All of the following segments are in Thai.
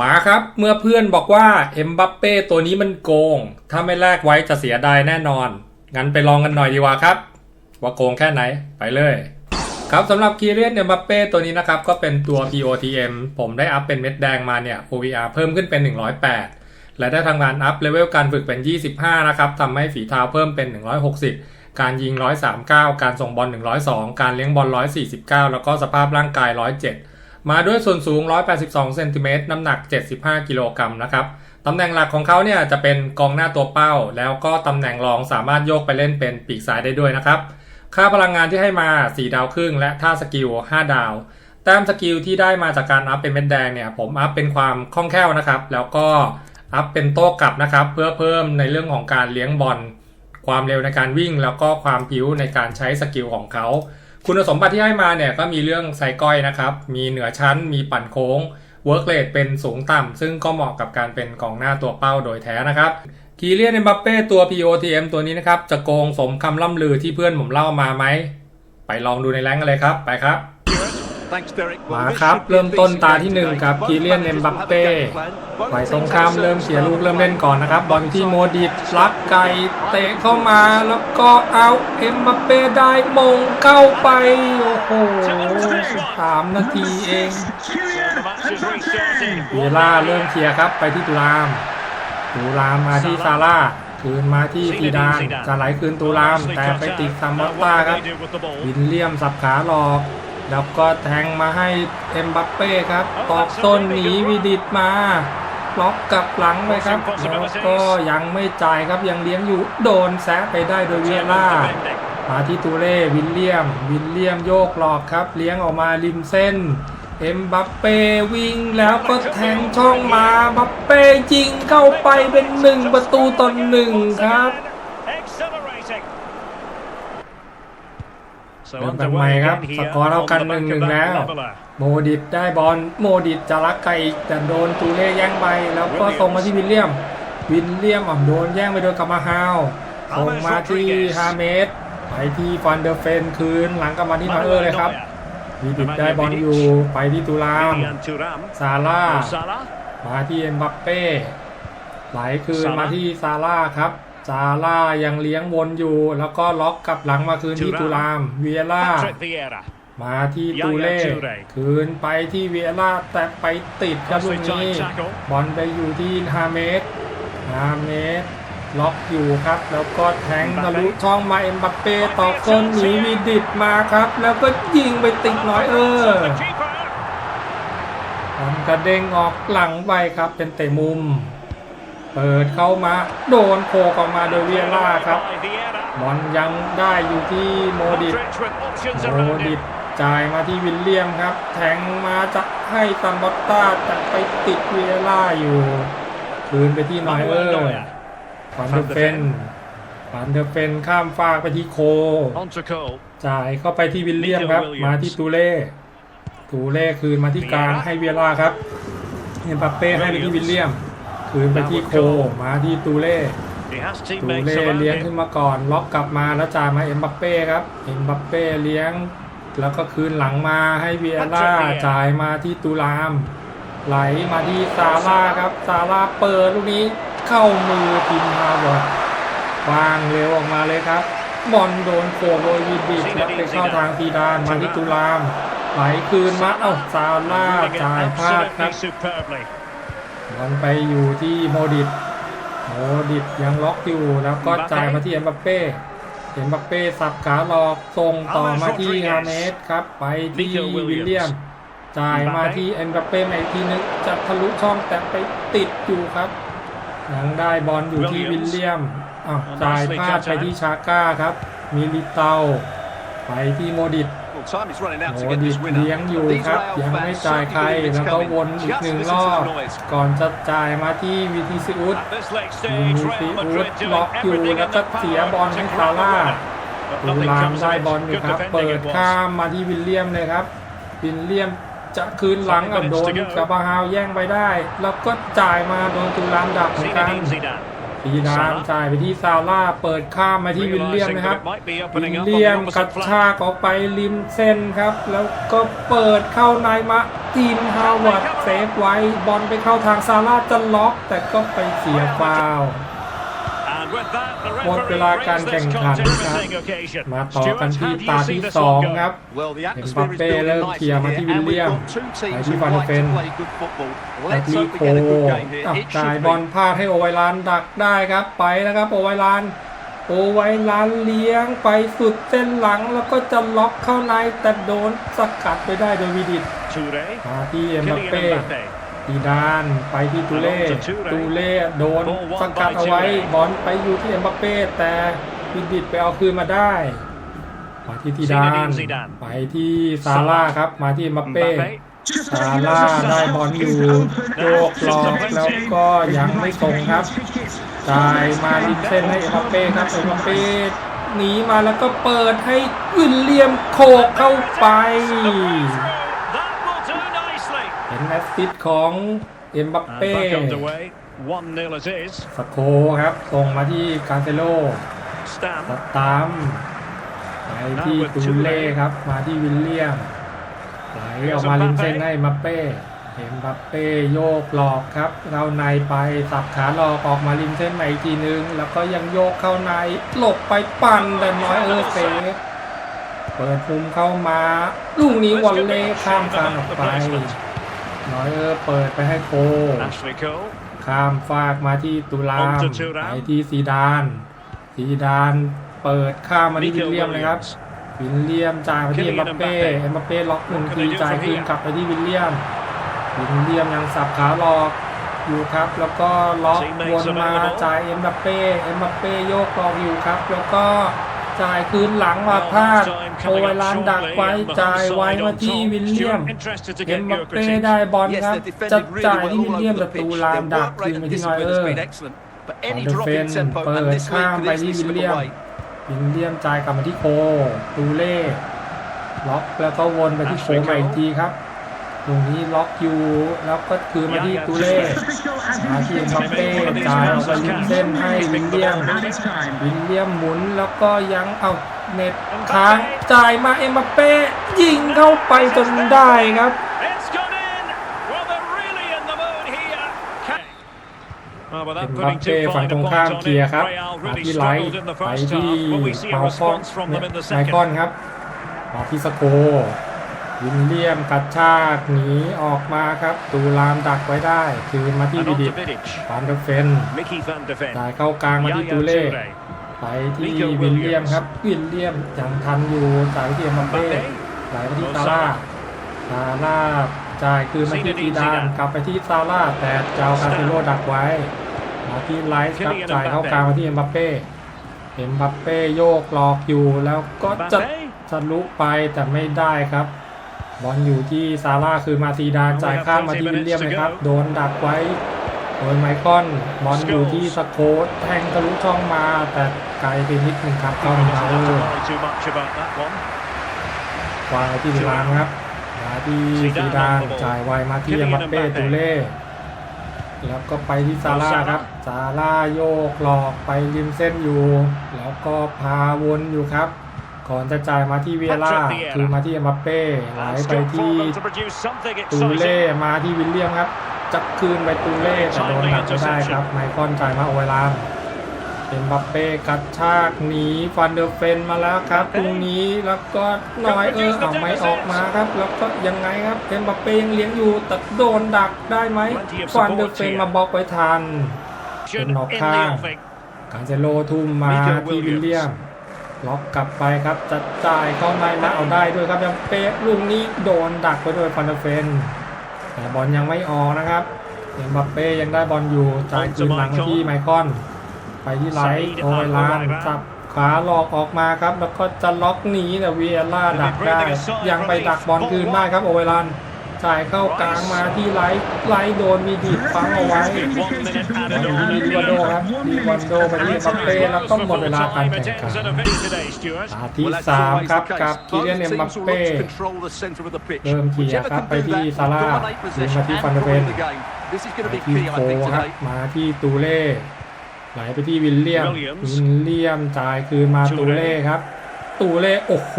มาครับ เมื่อเพื่อนบอกว่าเอ็มบัปเป้ตัวนี้มันโกง ถ้าไม่แลกไว้จะเสียดายแน่นอน งั้นไปลองกันหน่อยดีกว่าครับ ว่าโกงแค่ไหนไปเลย ครับสำหรับคีเรียนเอ็มบัปเป้ตัวนี้นะครับ ก็เป็นตัว POTM ผมได้อัพเป็นเม็ดแดงมาเนี่ย OVR เพิ่มขึ้นเป็น 108 และได้ทำงานอัพเลเวลการฝึกเป็น 25 นะครับทำให้ฝีเท้าเพิ่มเป็น 160 การยิง 139 การส่งบอล 102 การเลี้ยงบอล 149 แล้วก็สภาพร่างกาย 107 มาด้วยส่วนสูง 182 เซนติเมตรน้ำหนัก 75 กิโลกรัมนะครับตำแหน่งหลักของเขาเนี่ยจะเป็นกองหน้าตัวเป้า แล้วก็ตำแหน่งรองสามารถโยกไปเล่นเป็นปีกซ้ายได้ด้วยนะครับ ค่าพลังงานที่ให้มา 4 ดาวครึ่ง และท่าสกิล 5 ดาว แต้มสกิลที่ได้มาจากการอัพเป็นเม็ดแดงเนี่ยผมอัพเป็นความคล่องแคล่วนะครับ แล้วก็อัพเป็นโต้กลับนะครับ เพื่อเพิ่มในเรื่องของการเลี้ยงบอล ความเร็วในการวิ่ง แล้วก็ความผิวในการใช้สกิลของเขา คุณสมบัติที่ให้มาเนี่ยก็มีเรื่องไซก้อยนะครับ มีเหนือชั้น มีปั่นโค้งเวิร์กเลดเป็นสูงต่ำ ซึ่งก็เหมาะกับการเป็นกองหน้าตัวเป้าโดยแท้นะครับคีเลียนเอ็มบัปเป้ตัว POTM ตัวนี้นะครับ จะโกงสมคำล่ำลือที่เพื่อนผมเล่ามาไหม ไปลองดูในแรงกันเลยครับ ไปครับ มาครับเริ่มต้นตาที่หนึ่งครับคีเลียนเอ็มบัปเป้ฝ่ายตรงข้ามเริ่มเสียลูกเริ่มเล่นก่อนนะครับบอลอยู่ที่โมดิตลักไก่เตะเข้ามาแล้วก็เอาเอ็มบัปเป้ได้มงเข้าไปโอ้โหสามนาทีเองเวลาเริ่มเคลียร์ครับไปที่ตุลามตุลามมาที่ซาร่าคืนมาที่ซีดานจะไหลคืนตุลามแต่ไปติดซัมมอตตาครับวินเลียมสับขาหลอก แล้วก็แทงมาให้เอ็มบัปเป้ครับตอกต้นหนีวิดิตมาล็อกกลับหลังไปครับแล้วก็ยังไม่จ่ายครับยังเลี้ยงอยู่โดนแซะไปได้โดยเวียร่ามาที่ตูเล่วินเลียม วินเลียมโยกหลอกครับ เลี้ยงออกมาริมเส้น เอ็มบัปเป้วิ่งแล้วก็แทงช่องมาบัปเป้ยิงเข้าไปเป็นหนึ่งประตูต่อหนึ่งครับ เริ่มกันใหม่ครับ สกอร์เท่ากันหนึ่งหนึ่งแล้ว โมดิตได้บอล โมดิตจะลักไก่แต่โดนตูเล่แย่งไป แล้วก็ส่งมาที่วิลเลียม วิลเลียมอะโดนแย่งไปโดนกามาฮาวส่งมาที่ฮาเมสไปที่ฟันเดอร์เฟนคืนหลังกลับมาที่นอยเออร์เลยครับวิดิตได้บอลอยู่ไปที่ตูรามซาร่ามาที่เอ็มบัปเป้ไหลคืนมาที่ซาร่าครับ ซาร่ายังเลี้ยงวนอยู่ แล้วก็ล็อกกลับหลังมาคืนที่ตูรามเวียร่ามาที่ตูเล่คืนไปที่เวียร่าแต่ไปติดครับลูกนี้บอลไปอยู่ที่ฮาเมสฮาเมสล็อกอยู่ครับ แล้วก็แทงทะลุช่องมาเอ็มบัปเป้ตอกต้นหนีวีดิตมาครับ แล้วก็ยิงไปติดน้อยเออบอลกระเด้งออกหลังไปครับเป็นเตะมุม เปิดเข้ามาโดนโคกออกมาโดยเวียร่าครับบอลยังได้อยู่ที่โมดิตโมดิตจ่ายมาที่วิลเลียมครับ แทงมาจะให้ซัมบอตต้าแต่ไปติดเวียร่าอยู่ คืนไปที่นอยเออร์ฟันเดอร์เฟนฟันเดอร์เฟนข้ามฟากไปที่โค จ่ายเข้าไปที่วิลเลียมครับ มาที่ตูเล่ตูเล่คืนมาที่กลางให้เวียร่าครับเอ็มปัปเป้ให้ไปที่วิลเลียม คืนไปที่โคมาที่ตูเล่ตูเล่เลี้ยงขึ้นมาก่อนล็อกกลับมาแล้วจ่ายมาเอ็มบัปเป้ครับเอ็มบัปเป้เลี้ยง แล้วก็คืนหลังมาให้เวียร่าจ่ายมาที่ตูราม ไหลมาที่ซาร่าครับซาร่าเปิดลูกนี้เข้ามือทีมฮาวอร์ดวางเร็วออกมาเลยครับบอลโดนโขกโดยวีดิตแล้วไปเข้าทางซีดานมาที่ตูรามไหลคืนมาเอ้าซาร่าจ่ายพลาดครับ บอลไปอยู่ที่โมดิตโมดิตยังล็อกอยู่แล้วก็จ่ายมาที่เอ็มบัปเป้เอ็มบัปเป้สับขาหลอกส่งต่อมาที่ฮาเมสครับไปที่วิลเลียมจ่ายมาที่เอ็มบัปเป้มาอีกทีนึงจะทะลุช่องแต่ไปติดอยู่ครับยังได้บอลอยู่ที่วิลเลียมอ้าวจ่ายพลาดไปที่ชาก้าครับมิลิเตาไปที่โมดิต โมดิตเลี้ยงอยู่ครับยังไม่จ่ายใครแล้วก็วนอีกหนึ่งรอบก่อนจะจ่ายมาที่วิทิซิอุสวินิซิอุสล็อกอยู่แล้วก็เสียบอลให้ซาร่าตูรามได้บอลอยู่ครับเปิดข้ามมาที่วิลเลียมเลยครับวิลเลียมจะคืนหลังอะโดนกาบาฮาวแย่งไปได้ แล้วก็จ่ายมาโดนตูรามดักเหมือนกัน ปีดานจ่ายไปที่ซาร่าเปิดข้ามมาที่วิลเลียมนะครับวิลเลียมกระชากออกไปริมเส้นครับ แล้วก็เปิดเข้าในมาทีมฮาวเวิร์ดเซฟไว้บอลไปเข้าทางซาร่าจะล็อก แต่ก็ไปเสียฟาวล์ หมดเวลาการแข่งขันครับมาต่อกันที่ตาที่สองครับเอ็มบัปเป้เริ่มเคลียร์มาที่วิลเลียมไปที่ฟานเฟนแอตลีโคอะจ่ายบอลพลาดให้โอไวลานดักได้ครับไปนะครับโอไวลานโอไวลานเลี้ยงไปสุดเส้นหลังแล้วก็จะล็อกเข้าในแต่โดนสกัดไปได้โดยวิดิตมาที่เอ็มบัปเป้ ดีดานไปที่ตูเล่ตูเล่โดนสกัดเอาไว้บอลไปอยู่ที่เอ็มบัปเป้แต่วิดิตไปเอาคืนมาได้มาที่ทีดานไปที่ซาร่าครับ มาที่เอ็มบัปเป้ซาร่าได้บอลอยู่โยกหลอกแล้วก็ยังไม่ส่งครับจ่ายมาลิมเส้นให้เอ็มบัปเป้ครับเอ็มบัปเป้หนีมาแล้วก็เปิดให้วิลเลียมโคกเข้าไปเห็นแอสซิสต์ของเอ็มบัปเป้สโคครับส่งมาที่การเซโลสตามไปที่ตูเล่ครับ มาที่วิลเลียมไหลออกมาลิมเส้นให้มัปเป้เอ็มบัปเป้โยกหลอกครับเข้าในไปสับขาหลอกออกมาริมเส้นใหม่อีกทีนึง แล้วก็ยังโยกเข้าในหลบไปปั่นแต่น้อยเออเซฟเปิดมุมเข้ามาลูกนี้วอลเล่ข้ามคานออกไป น้อยเออเปิดไปให้โคข้ามฟากมาที่ตุลาม On to Thuram ไปที่ซีดาน ซีดานเปิดข้ามมาที่วิลเลียมนะครับ วิลเลียมจ่ายมาที่เอ็ม Kylian บัปเป้ Mbappe เอ็มบัปเป้ล็อกหนึ่ง What ที can they do จ่าย from คืน here? กลับไปที่วิลเลียม วิลเลียมยังสับขาหลอกอยู่ครับ แล้วก็ล็อก Teammates วนมา available จ่ายเอ็มบัปเป้ เอ็มบัปเป้โยกหลอกอยู่ครับ แล้วก็ จ่ายคืนหลังมาพลาดโอไวลานดักไว้จ่ายไว้มาที่วิลเลียมเอ็มบัปเป้ได้บอลครับจะจ่ายที่วิลเลียมประตูลามดักคืนไปที่นอยเออร์ Any On the drop in fence, tempo, ปิด and this ข้าม week ไป this ที่ is วิล slip เลียม away. วิลเลียมจ่ายกลับมาที่โคตูเล่ล็อกแล้วก็วนไปที่โคใหม่อีกทีครับ ตรงนี้ล็อกอยู่แล้วก็คืนมาที่ตูเล่มาที่เอ็มบัปเป้จ่ายออกไปริมเส้นให้วิลเลียมวิลเลียมหมุนแล้วก็ยังเอาเน็ตค้างจ่ายมาเอ็มบัปเป้ยิงเข้าไปจนได้ครับ It's gone in. Well, they're really in the mood here. Well, เอ็ without มบัป putting เป้ too ฝั่ง fine ต a รงข้าม point เค on ลีย it, ร์ครับ Real มา really ที่ไลท์ struggled in the ไป first ที่ half, but we see a เมาคอน response from them in the ไมคอน second. ครับมาที่สโค วิลเลียมกัดชากหนีออกมาครับตูลามดักไว้ได้คืนมาที่ And วิ on ดิ to ต Vidic. ฟานเดอร์เฟน Mickey van de Ven. จ่ายเข้ากลางมาที่ Yaya ตูเล่ Toure. ไปที่วิลเลียมครับวิลเลียมยังทันอยู่จ่ายไปที่เอ็มบัปเป้ Mbappe ไหลไปที่ซาร่าซาร่าจ่ายคืนมาที่ซีดานกลับไปที่ซาร่าแต่เจ้าคาเซโลดักไว้มาที่ไลท์ครับจ่ายเข้ากลางมาที่เอ็มบัปเป้เอ็มบัปเป้โยกหลอกอยู่แล้วก็จะ Mbappe. ทะลุไปแต่ไม่ได้ครับ บอลอยู่ที่ซาร่าคือมาซีดานจ่ายข้ามมาที่วิลเลียมนะครับ โดนดักไว้โดยไมคอนบอลอยู่ที่สโคตแทงทะลุช่องมาแต่ไกลไปนิดนึงครับเข้า Doesn't มา have เล to ย worry too much about that one. วางไว้ที่ลานครับมาที่ซีดานจ่ายไวมาที่เอ็มบัปเป้ตูเล่แล้วก็ไปที่ซาร่าครับซาร่าโยกหลอกไปริมเส้นอยู่ แล้วก็พาวนอยู่ครับ ก่อนจะจ่ายมาที่เวียร่าคือมาที่เอ็มบัปเป้ไหล And ไป scope ที่ for them to produce something ตูเล่ exciting. มาที่วิลเลียมครับจะคืนไปตูเล่แต่โดนหนักไม่ได้ครับไมคอนจ่ายมาโอเวลานเอ็มบัปเป้กัดชากหนีฟันเดอร์เฟนมาแล้วครับตรงนี้แล้วก็น้อยเออเอาไม่ออกมาครับ แล้วก็ยังไงครับเอ็มบัปเป้ยังเลี้ยงอยู่แต่โดนดักได้ไหมฟันเดอร์เฟนมาบล็อกไว้ทัน In knock the hang. offing. การเซโลทุ่มมาที่วิลเลียม ล็อกกลับไปครับจะจ่ายเข้าในมาเอาได้ด้วยครับยังเป๊ะลูกนี้โดนดักไปด้วยฟันเดอร์เฟนแต่บอลยังไม่ออกนะครับเอ็มบัปเป้ยังได้บอลอยู่จ่ายคืนหลังที่ไมคอน ไปที่ไลท์โอเวลานจับขาหลอกออกมาครับ แล้วก็จะล็อกหนีแต่เวียร่าดักได้ยังไปดักบอลคืนได้ครับโอเวลาน จ่ายเข้ากลางมาที่ไลท์ไลท์โดนมีดีดฟังเอาไว้ One minute added มา on. ที่ลิวันโดครับลิวันโดไปที่บัปเป้แล้วก็หมดเวลาการแข่งขัน It's in a video today, Stuart. ตาที่สามครับกับกิเลียนเอ็มบัปเป้เริ่มเคลียร์ครับไปที่ซาร่ายิงมาที่ฟันเดอร์เวนไปที่โคครับมาที่ตูเล่ไหลไปที่วิลเลียม Williams วิลเลียมจ่ายคืนมาตูเล่ครับ ตูเล่โอ้โห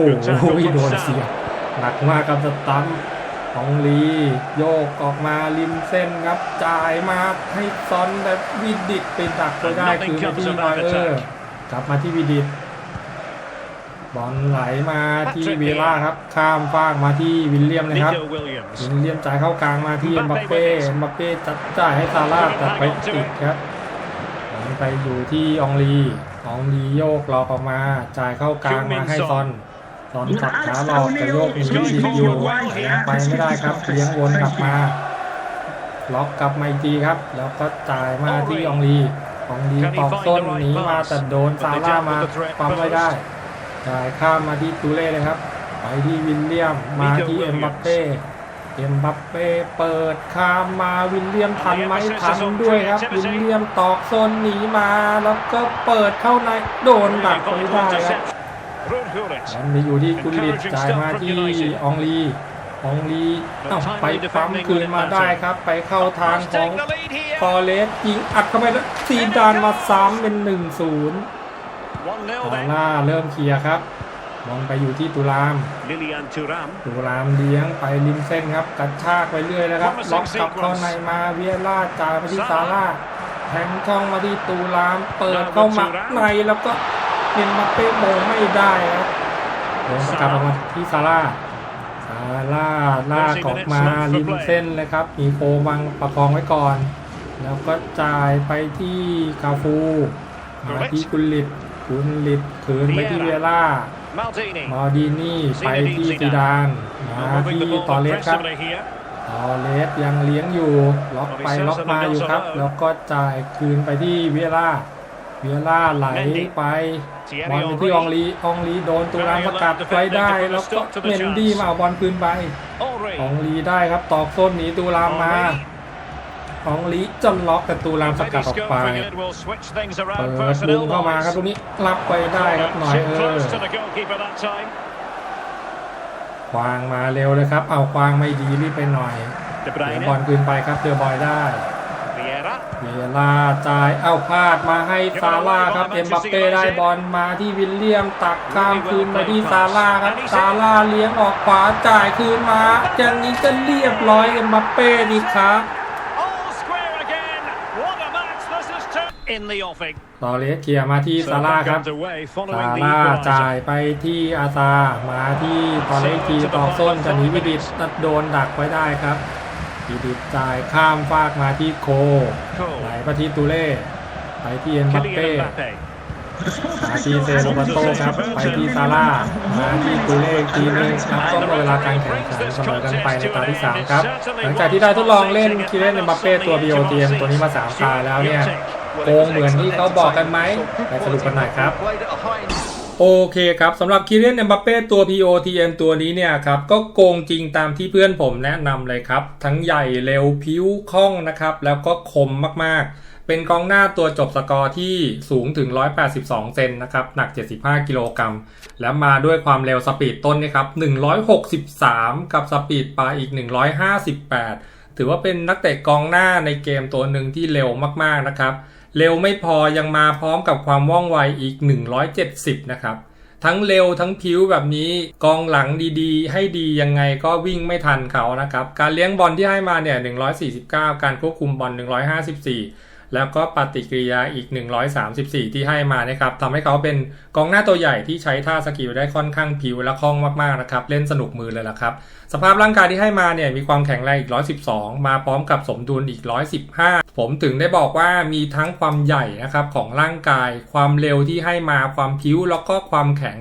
โดนเสียบหนักมากครับสตัม องลีโยกออกมาริมเส้นครับจ่ายมาให้ซอนแบบวิดิตไปดักไว้ได้คือไปที่นอยเออร์กลับมาที่วิดิตบอลไหลมาที่เวล่าครับ ข้ามฟากมาที่วิลเลียมนะครับ Nico Williams. วิลเลียมจ่ายเข้ากลางมาที่เอ็มบัปเป้เอ็มบัปเป้จัดจ่ายให้ซาร่าแต่ไปติดครับบอลไปอยู่ที่อองลีอองลีโยกรอออกมาจ่ายเข้ากลางมาให้ซอน ซอนสับขาหลอกแต่โยกหนีติดอยู่แต่ยังไปไม่ได้ครับเลี้ยงวนกลับมา ล็อกกลับมาอีกทีครับ แล้วก็จ่ายมาที่อองลีอองลีตอกต้นหนีมาแต่โดนซาร่ามาปั๊มไม่ได้จ่ายข้ามมาที่ตูเล่เลยครับ ไปที่วิลเลียมมาที่เอ็มบัปเป้เอ็มบัปเป้เปิดข้ามมาวิลเลียมทันไหมทันด้วยครับ วิลเลียมตอกโซนหนีมาแล้วก็เปิดเข้าในโดนดักไม่ได้ครับ Ruud Gullit. บอลไปอยู่ที่กุลิตจ่ายมาที่อองลีอองลีเอ้าไปปั๊มคืนมาได้ครับ ไปเข้าทาง Must ของ take the lead here. ฟอเรสยิงอัดเข้าไปแล้วซีดานมาซ้ำเป็น1-0 1-0ซา then. ร่าเริ่มเคลียร์ครับบอลไปอยู่ที่ตุลาม Lilian Thuram. ตุรามเลี้ยงไปริมเส้นครับกระชากไปเรื่อยแล้วครับ Promising ล็อกกลับเข้าในมาเวียร่าจ่ายไปที่ซาร่าแทงช่องมาที่ตูราม เปิดเข้ามาในแล้วก็ เอ็มบัปเป้โมงไม่ได้ครับโดนสกัดออกมาที่ซาร่าซาร่าลากออกมาริมเส้นเลยครับ มีโฟมังประคองไว้ก่อน แล้วก็จ่ายไปที่คาฟูมาที่กุลิตกุลิตคืนไปที่เวียร่า Maldini. มอร์ดีนี่ไปที่ซีดานมา Now moving ที่ the ball ตอเลสครับ aggressively here. ตอเลสยังเลี้ยงอยู่ ล็อกไปล็อกมาอยู่ครับ แล้วก็จ่ายคืนไปที่เวียร่า เวียร่าไหลไปบอลไปที่อองลีอองลีโดนตูรามสกัดไว้ได้แล้วก็เมนดี้มาเอาบอลคืนไป Ulrich. อองลีได้ครับตอกส้นหนีตูรามมาอองลีจนล็อกแต่ตูรามสกัด Maybe ออกไป scoring it will switch things เปิ around ดบุ personnel มเข้ามาครับ wise. ตรงนี้รับไปได้ครับหน่อย Too เออ close to the goalkeeper that time. ควางมาเร็วเลยครับ เอาควางไม่ดีรีบไปหน่อย De เดี๋ยวบอล Bruyne. คืนไปครับเจอบอยได้ Vieira. เวลาจ่ายเอ้าพลาดมาให้ซาร่าครับเอ็มบัปเป้ได้บอลมาที่วิลเลียมตักข้ามคืนมาที่ซาร่าครับซาร่าเลี้ยงออกขวาจ่ายคืนมาอย่างนี้ก็เรียบร้อยเอ็มบัปเป้ดีครับ All square again. What a match this is to in the offing. ต่อเลสเคลียร์มาที่ So ซาร่า back ครับ underway ซา following the ร่า equaliser. จ่ายไปที่อาซามาที่ตอนเลสทีตอกส้นจะหนีวิดิตโดนดักไว้ได้ครับ วิดิตจ่ายข้ามฟากมาที่โคไหล Cole. มาที่ตูเล่ไปที่เอ็มบัปเป้ Kylian Mbappe. มาที่เซโรบันโตครับ ไปที่ซาร่ามาที่ตูเล่อีกทีนึงครับก็หมดเวลาการแข่งขันเสมอกันไปในตาที่ 3 ครับ หลังจากที่ได้ทดลองเล่นคิเลนเอ็มบัปเป้ตัว BOTM ตัวนี้มา3ตาแล้วเนี่ยโกงเหมือนที่เขาบอกกันไหมไปสรุปกันหน่อยครับ โอเคครับสำหรับคิเลียนเอ็มบัปเป้ตัว POTM ตัวนี้เนี่ยครับก็โกงจริงตามที่เพื่อนผมแนะนำเลยครับ ทั้งใหญ่เร็วพิ้วคล่องนะครับ แล้วก็คมมากๆ เป็นกองหน้าตัวจบสกอร์ที่สูงถึง 182 เซนนะครับ หนัก 75 กิโลกรัมแล้วมาด้วยความเร็วสปีดต้นนี่ครับ 163 กับสปีดปลายอีก 158 ถือว่าเป็นนักเตะกองหน้าในเกมตัวหนึ่งที่เร็วมากๆนะครับ เร็วไม่พอยังมาพร้อมกับความว่องไวอีก 170 นะครับ ทั้งเร็วทั้งผิวแบบนี้กองหลังดีๆ ให้ดียังไงก็วิ่งไม่ทันเขานะครับ การเลี้ยงบอลที่ให้มาเนี่ย 149 การควบคุมบอล154 แล้วก็ปฏิกิริยาอีก 134 ที่ให้มานะครับทำให้เขาเป็นกองหน้าตัวใหญ่ที่ใช้ท่าสกิลได้ค่อนข้างผิวและคล่องมากๆนะครับ เล่นสนุกมือเลยล่ะครับ สภาพร่างกายที่ให้มาเนี่ยมีความแข็งแรงอีก 112 มาพร้อมกับสมดุลอีก 115 ผมถึงได้บอกว่ามีทั้งความใหญ่นะครับของร่างกาย ความเร็วที่ให้มาความผิวแล้วก็ความแข็ง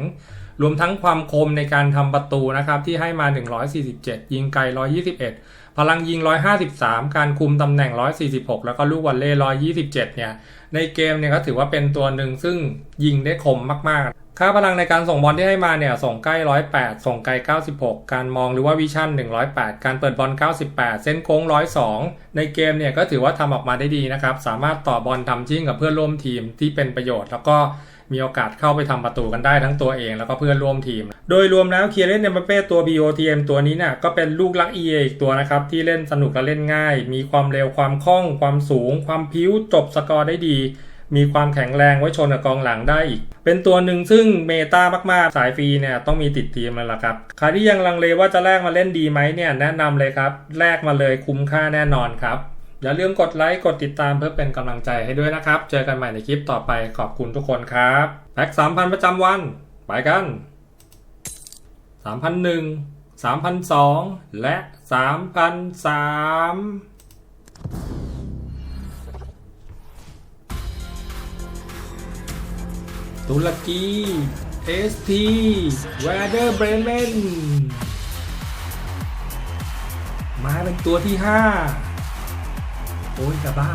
รวมทั้งความคมในการทำประตูนะครับที่ให้มา 147 ยิงไกล 121 พลังยิง 153 การคุมตำแหน่ง 146 แล้วก็ลูกวอลเล่127 เนี่ย ในเกมเนี่ยก็ถือว่าเป็นตัวหนึ่งซึ่งยิงได้คมมากๆ ค่าพลังในการส่งบอลที่ให้มาเนี่ย ส่งใกล้ 108 ส่งไกล 96 การมองหรือว่าวิชั่น 108 การเปิดบอล 98 เส้นโค้ง 102 ในเกมเนี่ยก็ถือว่าทำออกมาได้ดีนะครับ สามารถต่อบอลทำชิ่งกับเพื่อนร่วมทีมที่เป็นประโยชน์แล้วก็ มีโอกาสเข้าไปทำประตูกันได้ทั้งตัวเองแล้วก็เพื่อนร่วมทีม โดยรวมแล้วเคียร์เลนเนมเป้ตัว BOTM ตัวนี้เนี่ยก็เป็นลูกรัก EA อีกตัวนะครับ ที่เล่นสนุกและเล่นง่าย มีความเร็วความคล่อง ความสูง ความพิ้วจบสกอร์ได้ดี มีความแข็งแรงไว้ชนกับกองหลังได้อีก เป็นตัวหนึ่งซึ่งเมตามากๆ สายฟรีเนี่ยต้องมีติดทีมแล้วล่ะครับใครที่ยังลังเลว่าจะแลกมาเล่นดีไหมเนี่ยแนะนำเลยครับแลกมาเลยคุ้มค่าแน่นอนครับ อย่าลืมกดไลค์กดติดตามเพื่อเป็นกำลังใจให้ด้วยนะครับ เจอกันใหม่ในคลิปต่อไปขอบคุณทุกคนครับแพ็ก3,000ประจำวัน ไปกัน3,001 3,002และ3,003ตุรกีเอสทีแวเดอร์เบรเมนมาเป็นตัวที่5 โอ้ยกระบ้า